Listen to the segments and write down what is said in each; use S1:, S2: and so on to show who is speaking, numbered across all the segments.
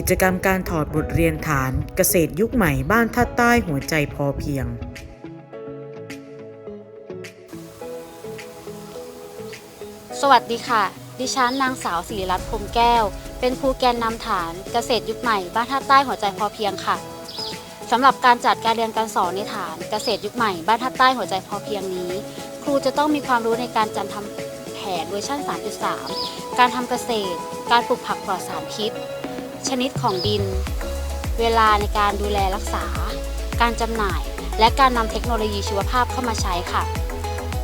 S1: กิจกรรมการถอดบทเรียนฐานเกษตรยุคใหม่บ้านท่าใต้หัวใจพอเพียง
S2: สวัสดีค่ะ ดิฉันนางสาวศิริรัตน์พรมแก้ว เป็นครูแกนนำฐานเกษตรยุคใหม่บ้านท่าใต้หัวใจพอเพียงค่ะสำหรับการจัดการเรียนการสอนในฐานเกษตรยุคใหม่บ้านท่าใต้หัวใจพอเพียงนี้ ครูจะต้องมีความรู้ในการจัดทำแผนเวอร์ชัน3.3 การทำเกษตร การปลูกผักปลอดสารพิษ ชนิดของดิน เวลาในการดูแลรักษา การจำหน่าย และการนำเทคโนโลยีชีวภาพเข้ามาใช้ค่ะ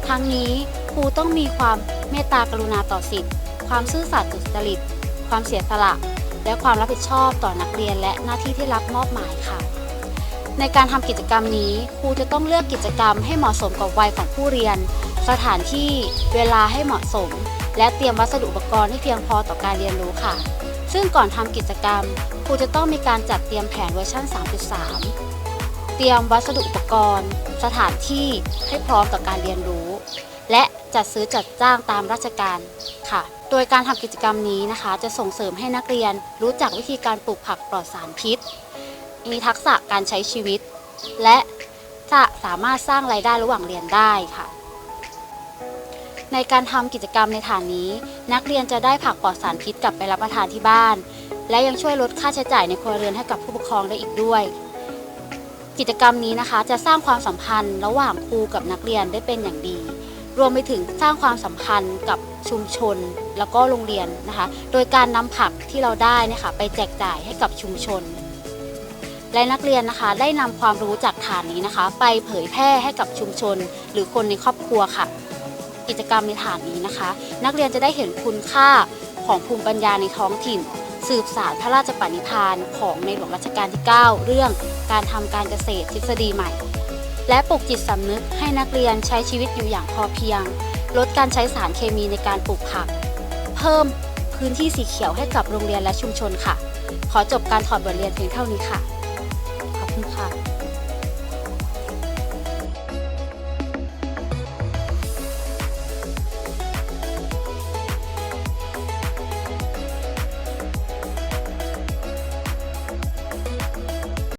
S2: ทั้งนี้ครูต้องมีความเมตตากรุณาต่อสิทธิ์ ความซื่อสัตย์สุจริต ความเสียสละ และความรับผิดชอบต่อนักเรียนและหน้าที่ที่รับมอบหมายค่ะ ในการทำกิจกรรมนี้ครูจะต้องเลือกกิจกรรมให้เหมาะสมกับวัยของผู้เรียน สถานที่ เวลาให้เหมาะสม และเตรียมวัสดุอุปกรณ์ให้เพียงพอต่อการเรียนรู้ค่ะ ซึ่งก่อนทำกิจกรรม ครูจะต้องมีการจัดเตรียมแผนเวอร์ชัน3.3 เตรียมวัสดุอุปกรณ์ สถานที่ให้พร้อมต่อการเรียนรู้ และจัดซื้อจัดจ้างตามราชการค่ะ โดยการทำกิจกรรมนี้นะคะ จะส่งเสริมให้นักเรียนรู้จักวิธีการปลูกผักปลอดสารพิษ มีทักษะการใช้ชีวิต และจะสามารถสร้างรายได้ระหว่างเรียนได้ค่ะ ในการทำกิจกรรมในฐานนี้ นักเรียนจะได้ผักปลอดสารพิษกลับไปรับประทานที่บ้าน และยังช่วยลดค่าใช้จ่ายในครัวเรือนให้กับผู้ปกครองได้อีกด้วย กิจกรรมนี้นะคะ จะสร้างความสัมพันธ์ระหว่างครูกับนักเรียนได้เป็นอย่างดี รวมไปถึงสร้างความสัมพันธ์กับชุมชน แล้วก็โรงเรียนนะคะ โดยการนำผักที่เราได้นะคะไปแจกจ่ายให้กับชุมชนและนักเรียนนะคะได้นำความรู้จากฐานนี้นะคะ ไปเผยแพร่ให้กับชุมชน หรือคนในครอบครัวค่ะ กิจกรรมในฐานนี้นะคะ นักเรียนจะได้เห็นคุณค่าของภูมิปัญญาในท้องถิ่น สืบสารพระราชปณิธานของในหลวงรัชกาลที่ 9 เรื่องการทำการเกษตรทฤษฎีใหม่ และปลุกจิตสำนึกให้นักเรียนใช้ชีวิตอยู่อย่างพอเพียง ลดการใช้สารเคมีในการปลูกผัก เพิ่มพื้นที่สีเขียวให้กับโรงเรียนและชุมชนค่ะ ขอจบการถอดบทเรียนเพียงเท่านี้ค่ะ ขอบคุณค่ะ